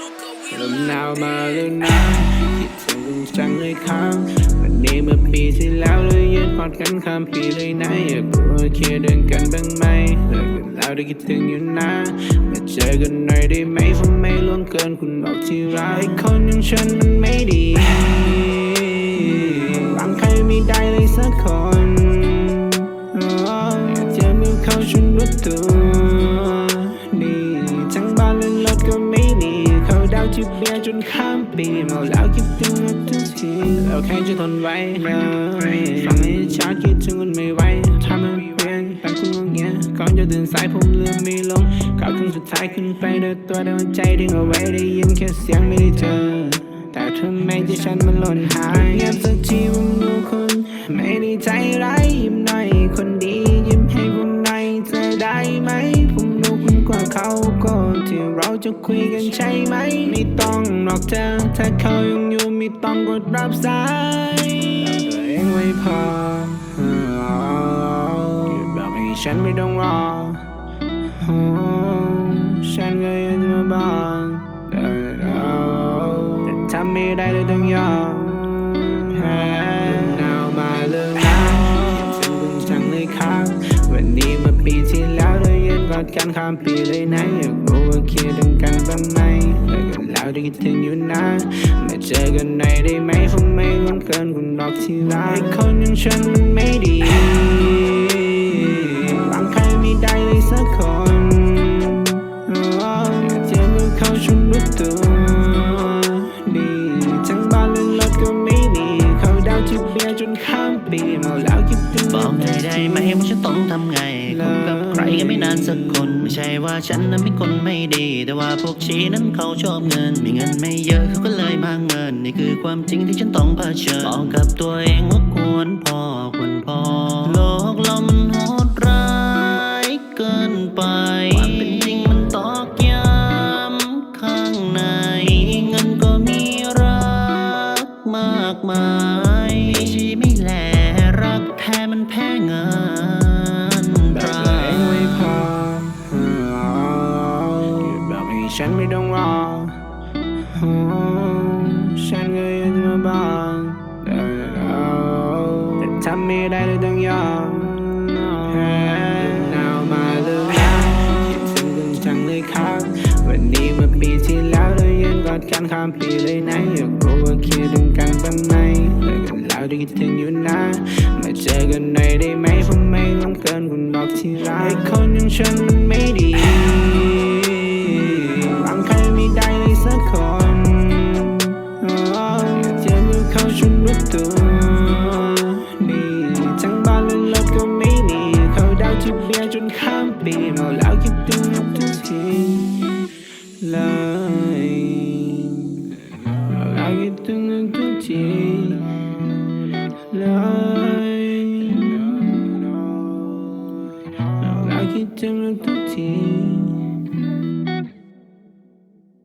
ลมหนาวมาแล้วนะคิดถึงคุณจังเลยครับวันนี้เมื่อปีที่แล้วเลยยืนกอดกันข้ามปีเลยนะอยากรู้ว่าเคลียร์เดินกันบ้างไหมเลิกกันแล้วได้คิดถึงอยู่นะมาเจอกันหน่อยได้ไหมผมไม่ล่วงเกินคุณบอกที่รักคนอย่างฉันมันไม่ดีหวังใครไม่ได้เลยสักคนอ๋ออยากจะมีเขาฉันรู้ตัว เขาดเบียร์จนข้ามปีเมาแล้วคิดถึงทุกทีแล้วใครจะทนไหวเลยฟังให้ชัดคิดถึงมันไม่ไหวทำมันเปลี่ยนแต่คุณงงเงี้ยก่อนจะตื่นสายผมลืมไม่ลงก้าวครั้งสุดท้ายขึ้นไปเดินตัวเดินใจดึงเอาไว้ได้ยินแค่เสียงไม่ได้เจอ แต่ทำไมที่ฉันมันหล่นหายเงียบสักทีผมรู้คุณไม่ได้ใจร้ายยิ้มหน่อยคนดียิ้มให้ผมหน่อยเธอได้ไหม กว่าเขาก่อนที่เราจะคุยกันใช่ไหม ไม่ต้องหรอกเธอ ถ้าเขายังอยู่ไม่ต้องกดรับสายตัวเองไว้พอหยุดบอกให้ฉันไม่ต้องรอฉันก็ยังจะมาบอกแต่ทำไม่ได้เลยต้องยอมแพ้หนาวมาเรื่องนะฉันเพิ่งจังเลยครับ วันนี้ ดกันข้ามปีเลยนะอยากรู้ว่าคิดถึงกันบ้างไหมเลิกกันแล้วได้คิดถึงอยู่นะมาเจอกันหน่อยได้ไหมคงไม่ล่วงเกินคุณบอกที่รักคนอย่างฉันมันไม่ดี บอกได้ได้ไหมว่าฉันต้องทำไงคบกับใครก็ไม่นานสักคน ไม่ใช่ว่าฉันนั้นเป็นคนไม่ดี แต่ว่าพวกชีนั้นเขาชอบเงิน มีเงินไม่เยอะเขาก็เลยมาเงิน นี่คือความจริงที่ฉันต้องเผชิญบอกกับตัวเองว่าควร ฉันไม่ต้องรอฉันก็ยังจะมาบอกแต่ทำไม่ได้เลยต้องยอมแพ้หนาวมาเลยคิดถึงคุณจังเลยครับ วันนี้เมื่อปีที่แล้วเรายืนกอดกันข้ามปีเลยนะอยากรู้ว่าคิดถึงกันบ้างไหมเลิกกันแล้วได้คิดถึงอยู่นะมาเจอกันหน่อยได้ไหมผมไม่ล่วงเกินคุณบอกที่รักคนอย่างฉันมันไม่ดี be at your company, I'm all out you do not to take. I'll you do not to take life. I'll you do not to